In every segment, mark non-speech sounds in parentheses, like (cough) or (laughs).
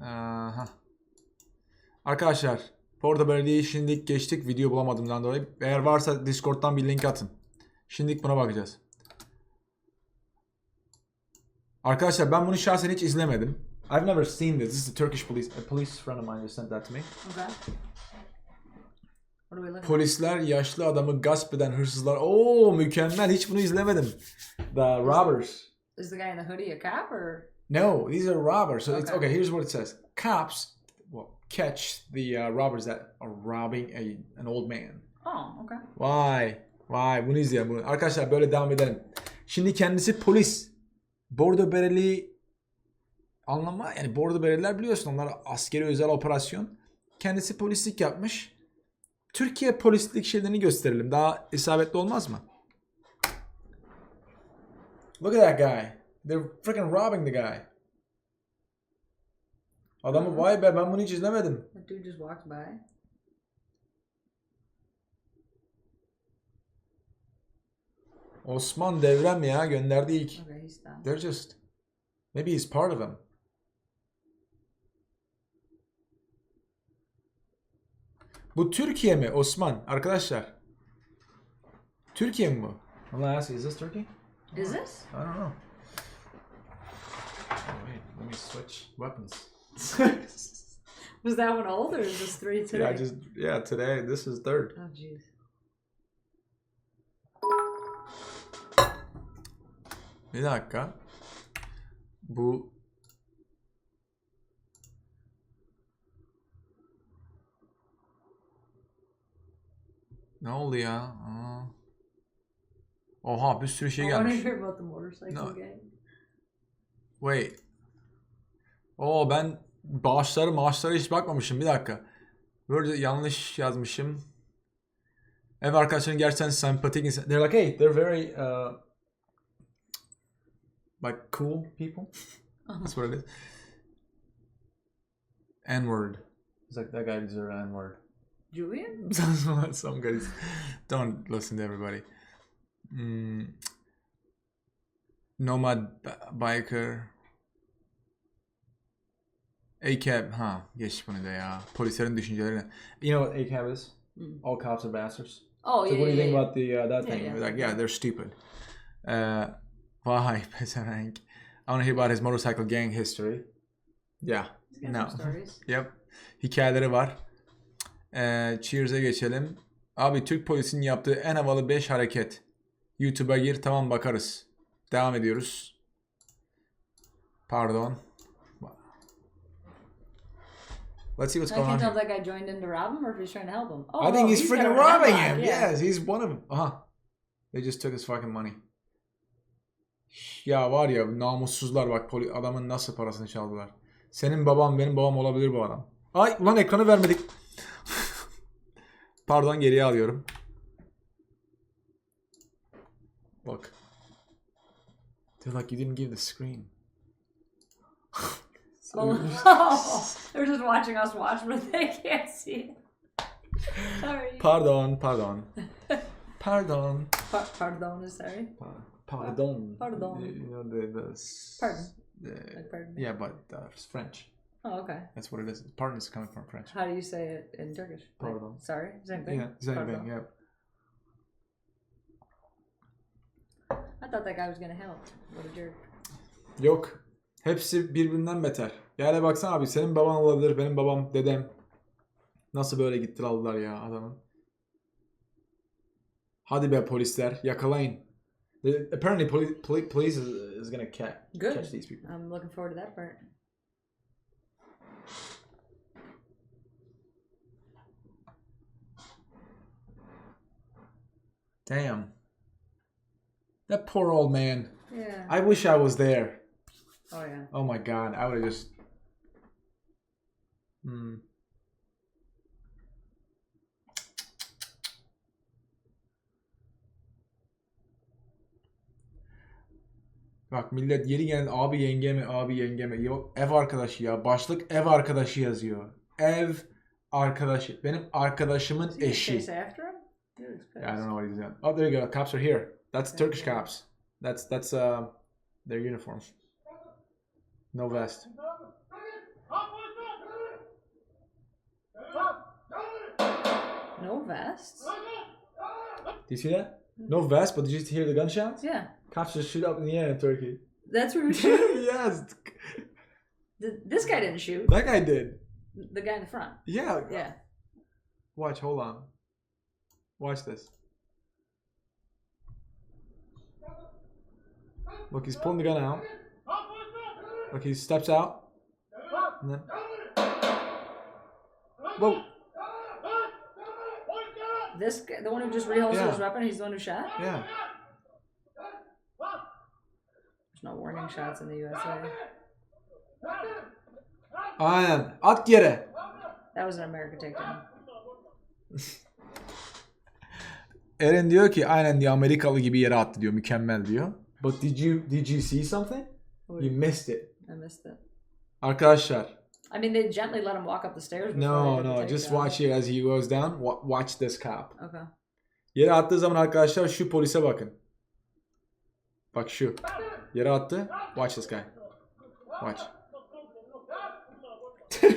Aha. Arkadaşlar Porto Belediye'yi şimdilik geçtik video bulamadığımdan dolayı. Eğer varsa Discord'dan bir link atın. Şimdilik buna bakacağız. Arkadaşlar ben bunu şahsen hiç izlemedim. I've never seen this. This is a Turkish police. A police friend of mine just sent that to me. Okay. Polisler yaşlı adamı gasp eden hırsızlar. Oo mükemmel. Hiç bunu izlemedim. The robbers. Is the guy in the hoodie a cop or? No, these are robbers. So it's Okay. okay. Here's what it says: Cops will catch the uh, robbers that are robbing a an old man. Oh, okay. Vay, vay. Bunu izleyelim. Bunu. Arkadaşlar böyle devam edelim. Şimdi kendisi polis. Bordo Bereli anlama yani Bordo Bereliler biliyorsun onlar askeri özel operasyon. Kendisi polislik yapmış. Türkiye polislik şeylerini gösterelim. Daha isabetli olmaz mı? Look at that guy. They're freaking robbing the guy. Adamı vay be ben bunu hiç izlemedim. That dude just walked by. Osman Devrem ya gönderdi ilk. Okay, he's stopped. They're just maybe he's part of them. Bu Türkiye mi Osman arkadaşlar? Türkiye mi bu? I'm gonna ask is this Turkey? Is this? I don't know. Let me switch weapons. (laughs) Was that one old or is this three today? yeah, I just yeah today this is third. Oh, jeez. Bir dakika. Bu Ne oldu ya? Aa. Oha bir sürü şey I want to gelmiş. hear about the motorcycle No. gang. Wait. Oo ben bağışları maaşlara hiç bakmamışım. Bir dakika. Böyle yanlış yazmışım. Ev arkadaşların gerçekten sempatik insan. They're like hey, they're very uh, like cool people. That's what it is. N-word. It's like that guy deserves an N-word. Julian? (laughs) some guys don't listen to everybody. Hmm. Nomad biker. ACAB ha geç bunu da ya. Polislerin düşünceleri. You know what ACAB is? Mm. All cops are bastards. Oh, So yeah. what do you yeah, think yeah. about the uh, that Yeah, thing? yeah. Like yeah, they're stupid. Uh, vay (laughs) pezevenk. I want to hear about his motorcycle gang history. Yeah. No. (laughs) Yep. Hikayeleri var. Ee, Cheers'e geçelim. Abi Türk polisinin yaptığı en havalı 5 hareket. YouTube'a gir tamam bakarız. Devam ediyoruz. Pardon. Let's see what's I going on can't tell if that guy joined in to rob him or if he's trying to help him. Oh, I think oh, he's, got freaking robbing him. yeah. Yes, he's one of them. Aha. They just took his fucking money. Ya var ya namussuzlar bak poli adamın nasıl parasını çaldılar. Senin babam benim babam olabilir bu adam. Ay ulan ekranı vermedik. (laughs) Pardon geriye alıyorum. Bak. They're like you didn't give the screen. Oh, (laughs) they're just watching us watch, but they can't see it. Sorry. Pardon, pardon. (laughs) Pardon. Pa- pardon, sorry. Pa- Pardon. Pardon. You know the the s- Pardon. the- Like, pardon. yeah, but uh, it's French. Oh, okay. That's what it is. Pardon is coming from French. How do you say it in Turkish? Like, Pardon. sorry, same thing. Yeah, same Pardon. thing. Yeah. I thought that guy was gonna help. What a jerk. Yok. Hepsi birbirinden beter. Yani baksana abi senin baban olabilir, benim babam, dedem. Nasıl böyle gittiler aldılar ya adamı. Hadi be polisler yakalayın. The- apparently police, police, police is, is gonna catch, Good. catch these people. I'm looking forward to that part. Damn. That poor old man. Yeah. I wish I was there. Oh yeah. Oh my god, I would have just. Hmm. Bak millet yeri gelen abi yenge mi abi yenge mi yok ev arkadaşı ya başlık ev arkadaşı yazıyor ev arkadaşı benim arkadaşımın eşi Yeah, I don't know what he's doing. Oh, there you go. Cops are here. That's Turkish cops. That's that's uh their uniforms. No vest. No vest? Do you see that? No vest, but did you hear the gunshots? Yeah. Cops just shoot up in the air in Turkey. That's where we (laughs) shoot? yes. This guy didn't shoot. That guy did. The guy in the front. Yeah. Yeah. Watch, hold on. Watch this. Look, he's pulling the gun out. Look, he steps out. And then. Whoa! This guy, the one who just reholstered Yeah. his weapon, he's the one who shot. Yeah. There's no warning shots in the USA. Aynen. At yere. That was an American takedown. (laughs) Eren diyor ki aynen diyor Amerikalı gibi yere attı diyor. Mükemmel diyor. But did you did you see something? You missed it. I missed it. Arkadaşlar. I mean, they gently let him walk up the stairs. No no just takedown. watch it as he goes down. Wa- Watch this cop. Okay. Yere attığı zaman arkadaşlar şu polise bakın. Bak şu. Yere attı. Watch this guy. Watch. (laughs)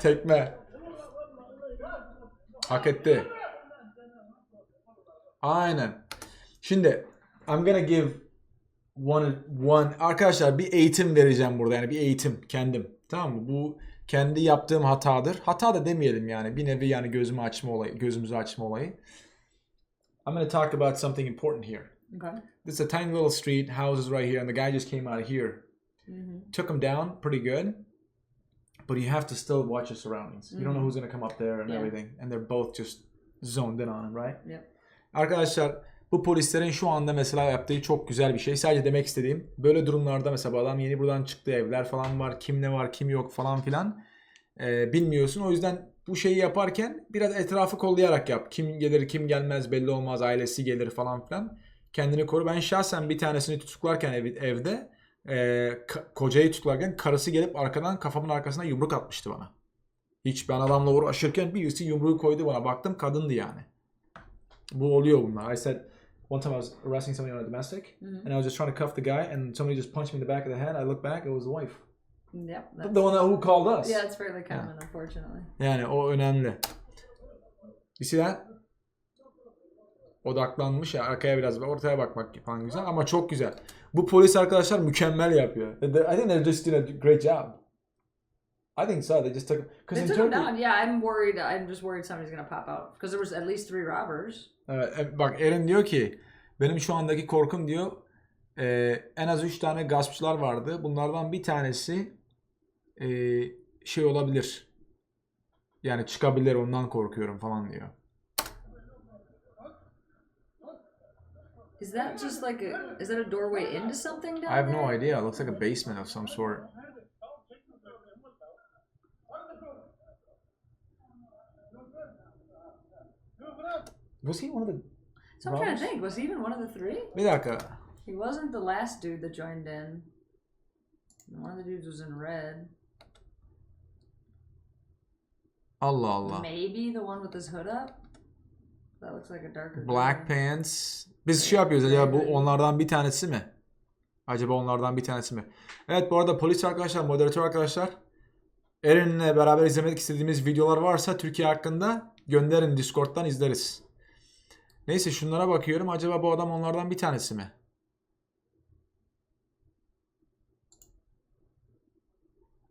Tekme. Hak etti. Aynen. Şimdi I'm gonna give one one arkadaşlar bir eğitim vereceğim burada yani bir eğitim kendim. Tamam mı? Bu kendi yaptığım hatadır. Hata da demeyelim yani. Bir nevi yani gözümü açma olayı, gözümüzü açma olayı. I'm gonna talk about something important here. Okay. This is a tiny little street, houses right here, and the guy just came out of here. Mm-hmm. Took him down pretty good, but you have to still watch your surroundings. You don't know mm-hmm. who's gonna come up there and Yeah. everything, and they're both just zoned in on him, right? Yep. Arkadaşlar bu polislerin şu anda mesela yaptığı çok güzel bir şey. Sadece demek istediğim böyle durumlarda mesela adam yeni buradan çıktı evler falan var. Kim ne var kim yok falan filan. Ee, bilmiyorsun. O yüzden bu şeyi yaparken biraz etrafı kollayarak yap. Kim gelir kim gelmez belli olmaz. Ailesi gelir falan filan. Kendini koru. Ben şahsen bir tanesini tutuklarken ev, evde e, kocayı tutuklarken karısı gelip arkadan kafamın arkasına yumruk atmıştı bana. Hiç ben adamla uğraşırken birisi yumruğu koydu bana. Baktım kadındı yani. Bu oluyor bunlar. I said one time I was arresting somebody on a domestic and I was just trying to cuff the guy and somebody just punched me in the back of the head. I looked back, it was the wife. Yep. The one who called us. yeah, it's fairly common, unfortunately. Yani o önemli. You see that? Odaklanmış ya arkaya biraz ortaya bakmak falan güzel ama çok güzel. Bu polis arkadaşlar mükemmel yapıyor. I think they're just doing a great job. I think so. They just took because They took him down. Yeah, I'm worried. I'm just worried somebody's gonna pop out because there was at least three robbers. Evet, e, bak Erin diyor ki benim şu andaki korkum diyor e, en az 3 tane gaspçılar vardı. Bunlardan bir tanesi e, şey olabilir. Yani çıkabilir ondan korkuyorum falan diyor. Is that just like a? Is that a doorway into something down I have there? no idea. It looks like a basement of some sort. Was he one of the... So I'm trying to think. Was he even one of the three? Bir dakika. He wasn't the last dude that joined in. One of the dudes was in red. Allah Allah. Maybe the one with his hood up. That looks like a darker. Black color. Pants. Biz şey yapıyoruz acaba bu onlardan bir tanesi mi? Acaba onlardan bir tanesi mi? Evet bu arada polis arkadaşlar, moderatör arkadaşlar. Erin'le beraber izlemek istediğimiz videolar varsa Türkiye hakkında gönderin Discord'dan izleriz. Neyse şunlara bakıyorum. Acaba bu adam onlardan bir tanesi mi?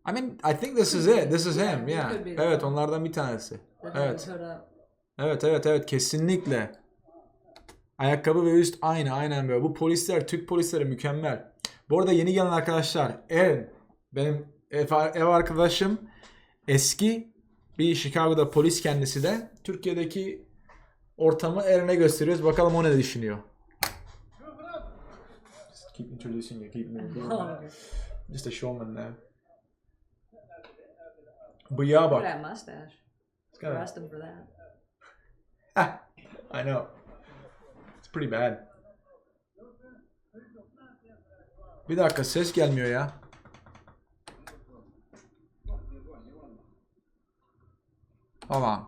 I mean, I think this is it. This is him. Yeah. Evet, onlardan bir tanesi. Evet. Evet evet evet kesinlikle. Ayakkabı ve üst aynı aynen böyle. Bu polisler Türk polisleri mükemmel. Bu arada yeni gelen arkadaşlar Aaron benim ev, ev arkadaşım eski bir Chicago'da polis kendisi de Türkiye'deki ortamı Aaron'e gösteriyoruz. Bakalım o ne düşünüyor. Just keep introducing you, keep moving. (laughs) Just a showman now. Bıyığa Look bak. at that mustache. It's got a- Arrest him for that. I know. It's pretty bad. Bir dakika ses gelmiyor ya. Hold on.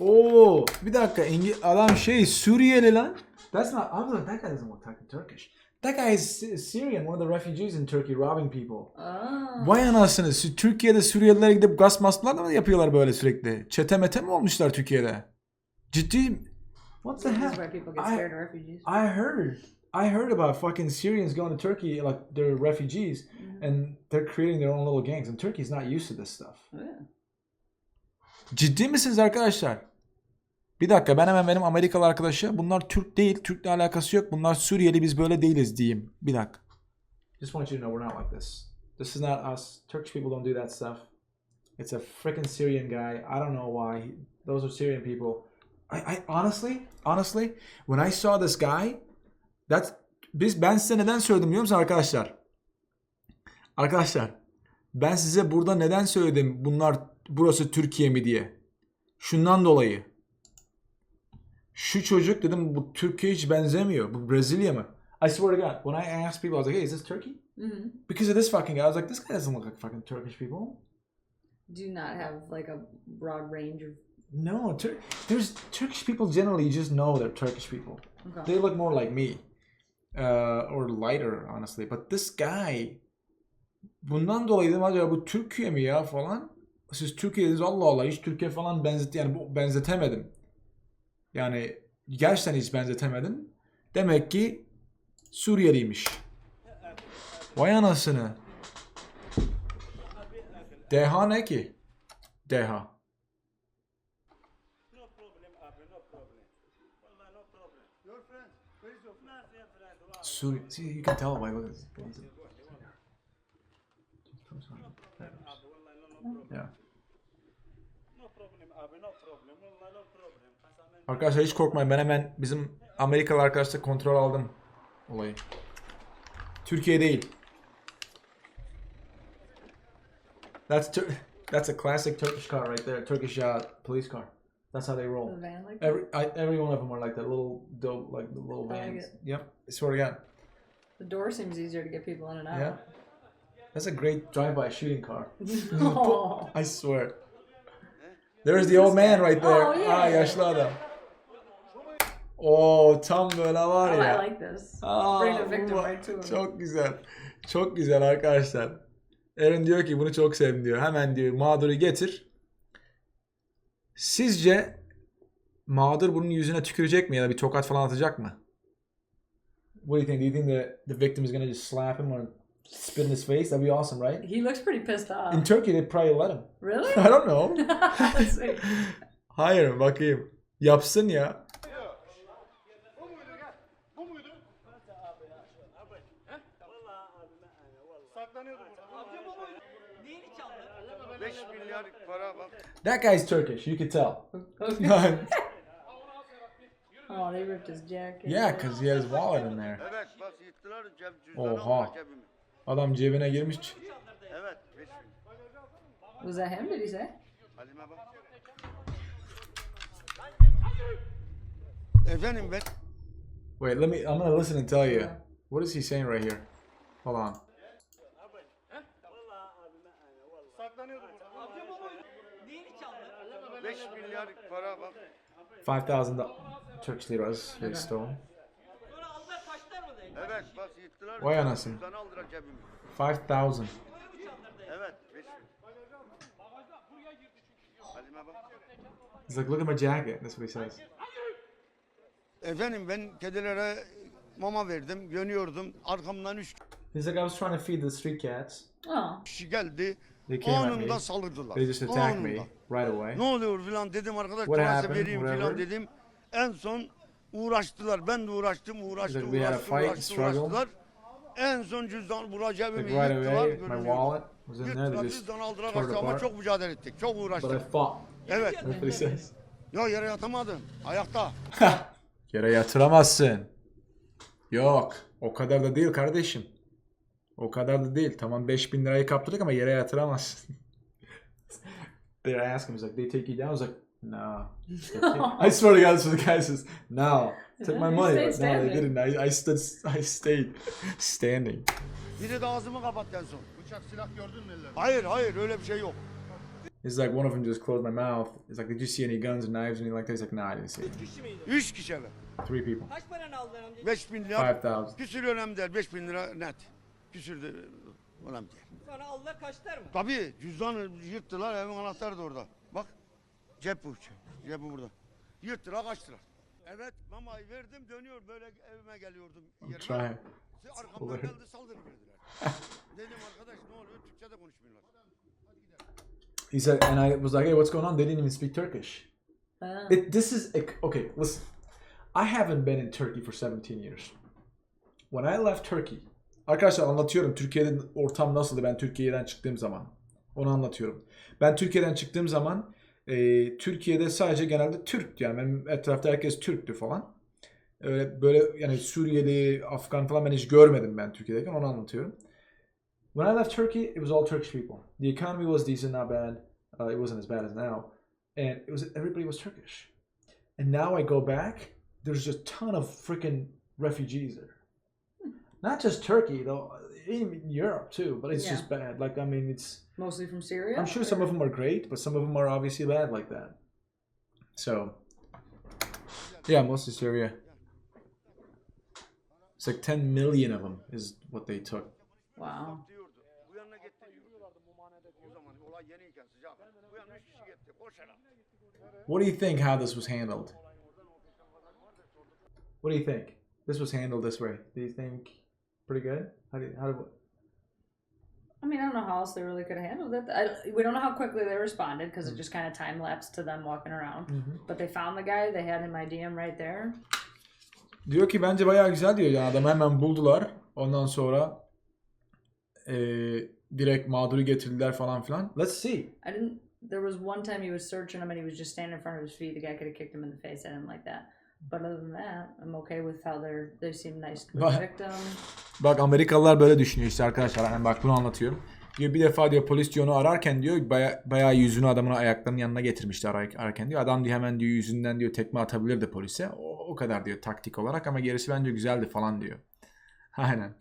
Oo, bir dakika. İngi adam şey Suriyeli lan. That's not. I was like, that guy doesn't want to talk in Turkish. That guy is Sy- Syrian, one of the refugees in Turkey, robbing people. Oh. Vay anasını. Sü- Türkiye'de Suriyelilere gidip gaz masklarla mı yapıyorlar böyle sürekli? Çete mete mi olmuşlar Türkiye'de? Ciddi. What the So this is heck? why people get I- scared of refugees. I heard. I heard about fucking Syrians going to Turkey, like they're refugees, and they're creating their own little gangs. And Turkey's not used to this stuff. Yeah. Ciddi misiniz arkadaşlar? Bir dakika ben hemen benim Amerikalı arkadaşa bunlar Türk değil, Türk'le alakası yok. Bunlar Suriyeli biz böyle değiliz diyeyim. Bir dakika. Just want you to know we're not like this. This is not us. Turkish people don't do that stuff. It's a freaking Syrian guy. I don't know why. Those are Syrian people. I, I honestly, honestly, when I saw this guy, that's biz ben size neden söyledim biliyor musun arkadaşlar? Arkadaşlar, ben size burada neden söyledim bunlar burası Türkiye mi diye. Şundan dolayı. Şu çocuk dedim bu Türkiye hiç benzemiyor. Bu Brezilya mı? I swear to God, when I asked people, I was like, hey, is this Turkey? hmm Because of this fucking guy, I was like, this guy doesn't look like fucking Turkish people. Do not have like a broad range of. No, Tur- there's Turkish people generally you just know they're Turkish people. Okay. They look more like me. Uh, or lighter honestly. But this guy bundan dolayı dedim acaba bu Türkiye mi ya falan. Siz Türkiye'deyiz Allah Allah hiç Türkiye falan benzet yani bu benzetemedim. Yani gerçekten hiç benzetemedim. Demek ki Suriyeliymiş. Vay anasını. Deha ne ki? Deha. Suri. See, you can tell by look at this. Abi, wallah, no, no problem. Yeah. No problem, Abi, no problem. No problem. Arkadaşlar hiç korkmayın. Ben hemen bizim Amerikalı arkadaşla kontrol aldım olayı. Türkiye değil. That's Tur- that's a classic Turkish car right there. Turkish uh, police car. That's how they roll. The van like? Every I, every one of them are like that little dope, like the little like vans. Yep. I swear to God. The door seems easier to get people in and out. Yeah. That's a great drive-by shooting car. Oh. (laughs) (laughs) I swear. There's the old man right there. Oh, yeah. Ah yaşlı adam. Oo tam böyle var Oh, ya. I like this. Aa, Bring the victim bu- right to him. Çok güzel. Çok güzel arkadaşlar. Aaron diyor ki bunu çok sevdim diyor. Hemen diyor mağduru getir. Sizce mağdur bunun yüzüne tükürecek mi ya da bir tokat falan atacak mı? What do you think? Do you think the, the victim is gonna just slap him or spit in his face? That'd be awesome, right? He looks pretty pissed off. In Turkey they'd probably let him. really? (laughs) I don't know. (laughs) Let's see. Hayır bakayım. Yapsın ya. Bu muydu gel? Bu muydu? Abi. He? Wallah, abi, ma- wallah. Saklanıyordu burada. Amca bu muydu? Neyini çaldı? 5 milyar para bak. That guy's Turkish. You could tell. oh, they ripped his jacket. yeah, because he had his wallet in there. Evet bak yıktılar ceb cüzdanı Oha. cebimi. Adam cebine girmiş. Evet 5 bin. Was that him? Did he say? Halime bak. Efendim ben Wait, let me. I'm gonna listen and tell you. What is he saying right here? Hold on. Saklanıyordu burada. Amca? Neyini çaldı? 5 milyar para bak. Five thousand Turkish liras they stole. Evet bak yıktılar Vay anasını. cüzdanı aldılar cebimi. Five thousand. Evet 5 bin. Halime bak. He's like, look at my jacket. That's what he says. Efendim ben kedilere mama verdim, yönüyordum. Arkamdan 3 He's like, I was trying to feed the street cats. Oh. kişi geldi. They came at me. Anında saldırdılar. They just attacked Anında. right away. Ne oluyor filan dedim arkadaş What happened? vereyim Whatever. filan dedim. En son uğraştılar. Ben de uğraştım, uğraştım, Like we had a uğraştım, fight, uğraştım, struggle. uğraştılar. En son cüzdan bura cebimi Like right away, my wallet was in there. They just cüzdanı aldılar tore it kaçtı ama apart. çok mücadele ettik. Çok But I uğraştık. fought. Evet. That's what he says. Ya yere yatamadım. Ayakta. (laughs) Yere yatıramazsın. Yok. O kadar da değil kardeşim. O kadar da değil. Tamam 5000 lirayı kaptırdık ama yere yatıramazsın. (laughs) They asked him, he's like, they take you down. I was like, No. (laughs) I swear to God, this was the guy says, no. Took my money. but No, they didn't. I, I stood, I stayed standing. Biri de ağzımı kapattı en son. Bıçak silah gördün mü ellerinde? Hayır hayır öyle bir şey yok. It's like one of them just closed my mouth. It's like, did you see any guns or knives or anything like that? He's like, no, I didn't see any. Kişi miydi? Üç kişi evet. Three people. Kaç paranı aldılar amca? 5 bin lira. Five thousand. Küsür önemli değil. 5 bin lira net. De önemli değil. Sonra aldılar kaçtılar mı? Tabii cüzdanı yırttılar evin anahtarı da orada. Bak cep bu. Cep bu burada. Yırttılar kaçtılar. Evet mamayı verdim dönüyor böyle evime geliyordum yerime. Arkamdan geldi saldırı verdiler. (laughs) Dedim arkadaş ne oluyor Türkçe de konuşmuyorlar. He said, and I was like, hey, what's going on? They didn't even speak Turkish. Uh, It, this is okay. Listen, I haven't been in Turkey for 17 years. When I left Turkey, arkadaşlar anlatıyorum Türkiye'de ortam nasıldı ben Türkiye'den çıktığım zaman. Onu anlatıyorum. Ben Türkiye'den çıktığım zaman e, Türkiye'de sadece genelde Türk yani benim etrafta herkes Türktü falan. Öyle böyle yani Suriyeli, Afgan falan ben hiç görmedim ben Türkiye'deyken onu anlatıyorum. When I left Turkey, it was all Turkish people. The economy was decent, not bad. Uh, it wasn't as bad as now, and it was everybody was Turkish. And now I go back, there's a ton of freaking refugees there. Not just Turkey though, in Europe too. But it's Yeah. just bad. Like I mean, it's. mostly from Syria. I'm sure some of them are great, but some of them are obviously bad like that. So. Yeah, mostly Syria. It's like 10 million of them is what they took. Wow. Diyordu. Bu yanına gitti. O zaman olay yeniyken sıcak. Bu yanına üç kişi gitti. Koşarak. What do you think how this was handled? What do you think? This was handled this way. Do you think pretty good? How do you, how do, I mean, I don't know how else they really could have handled it. I, we don't know how quickly they responded because it mm. just kind of time lapsed to them walking around. Mm-hmm. But they found the guy. They had him IDM right there. Diyor ki bence bayağı güzel diyor yani adamı hemen buldular. Ondan sonra eee, direkt mağduru getirdiler falan filan. Let's see. I didn't. There was one time he was searching him and he was just standing in front of his feet. The guy could have kicked him in the face. I didn't like that. But other than that, I'm okay with how they're. They seem nice to the But- victim. Bak Amerikalılar böyle düşünüyor işte arkadaşlar. Yani bak bunu anlatıyorum. Diyor bir defa diyor polis diyor onu ararken diyor baya, bayağı yüzünü adamın ayaklarının yanına getirmişti ararken diyor. Adam diyor hemen diyor yüzünden diyor tekme atabilirdi polise. O, o kadar diyor taktik olarak ama gerisi bence güzeldi falan diyor. (laughs) Aynen.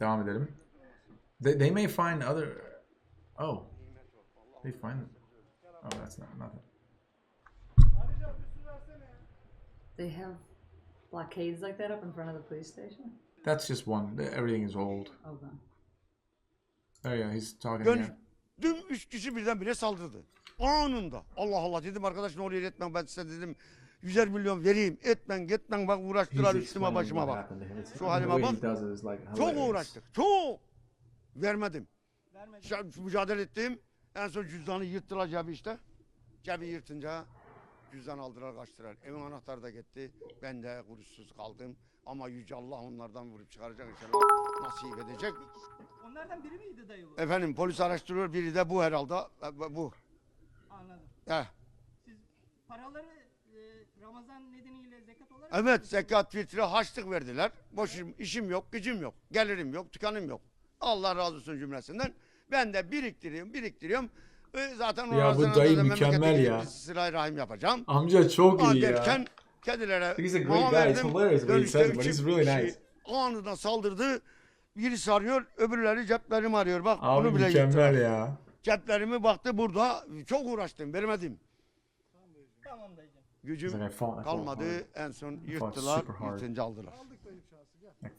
Devam edelim. They, they may find other... Oh. They find... Oh that's not nothing. They have blockades like that up in front of the police station. That's just one. Everything is old. Okay. There you go. He's talking Dön, here. dün üç kişi birdenbire saldırdı. Anında. Allah Allah dedim arkadaş ne oluyor etmem ben size dedim. Yüzer milyon vereyim. Etmen gitmen bak uğraştılar üstüme başıma bak. Şu halime bak. Çok uğraştık. Çok. Vermedim. Vermedi. Şu- Mücadele ettim. En son cüzdanı yırttılar cebi işte. Cebi yırtınca cüzdan aldılar kaçtılar. Evin anahtarı da gitti. Ben de kuruşsuz kaldım. Ama Yüce Allah onlardan vurup çıkaracak inşallah. Nasip edecek. Onlardan biri miydi dayı bu? Efendim polis araştırıyor. Biri de bu herhalde. E, Bu. Anladım. Eh. Siz paraları e, Ramazan nedeniyle zekat olarak Evet zekat fitre haçlık verdiler. Boşum işim yok, gücüm yok, gelirim yok, tükanım yok. Allah razı olsun cümlesinden. Ben de biriktiriyorum, biriktiriyorum. Zaten Ya bu dayı mükemmel ya. bir Sıla-i rahim yapacağım. Amca çok Aa, iyi ya. kedilere He's a great guy. It's hilarious what he says, but he's really nice. Anında saldırdı. Biri sarıyor, öbürleri ceplerimi arıyor. Bak Abi bunu bile mükemmel yırttılar. ya. Ceplerimi baktı burada. Çok uğraştım, vermedim. tamam dayıcım. Gücüm kalmadı. En son yırttılar, yırtınca aldılar. Tamam dayı.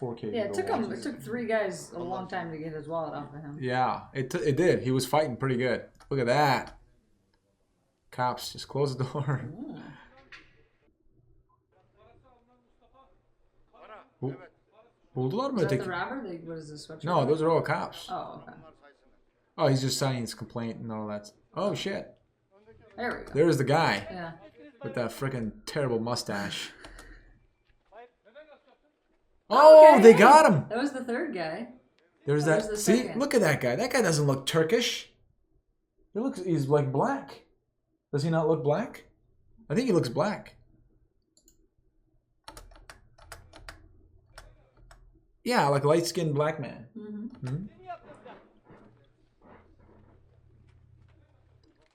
4K Yeah, it took him. It took three guys a long time to get his wallet off of him. Yeah, it, t- it did. He was fighting pretty good. Look at that. Cops, just close the door. Bu- Buldular mı Is that the öteki? robber? They, what is this? Switch No, those are all cops. Oh, okay. Oh, he's just signing his complaint and all that. Oh shit. There we go. There's the guy Yeah. with that freaking terrible mustache. Oh, Okay. they got him. That was the third guy. There's There's that. the See, second. look at that guy. That guy doesn't look Turkish. He looks. He's like black. Does he not look black? I think he looks black. Yeah, like light skinned black man. Mm-hmm. Hmm?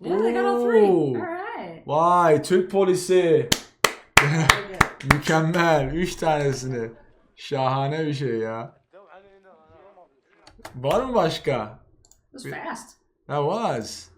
Yeah, they got all three. All right. Vay Türk polisi. (laughs) Mükemmel. Üç tanesini. Şahane bir şey ya. Var mı başka? It was fast. That was.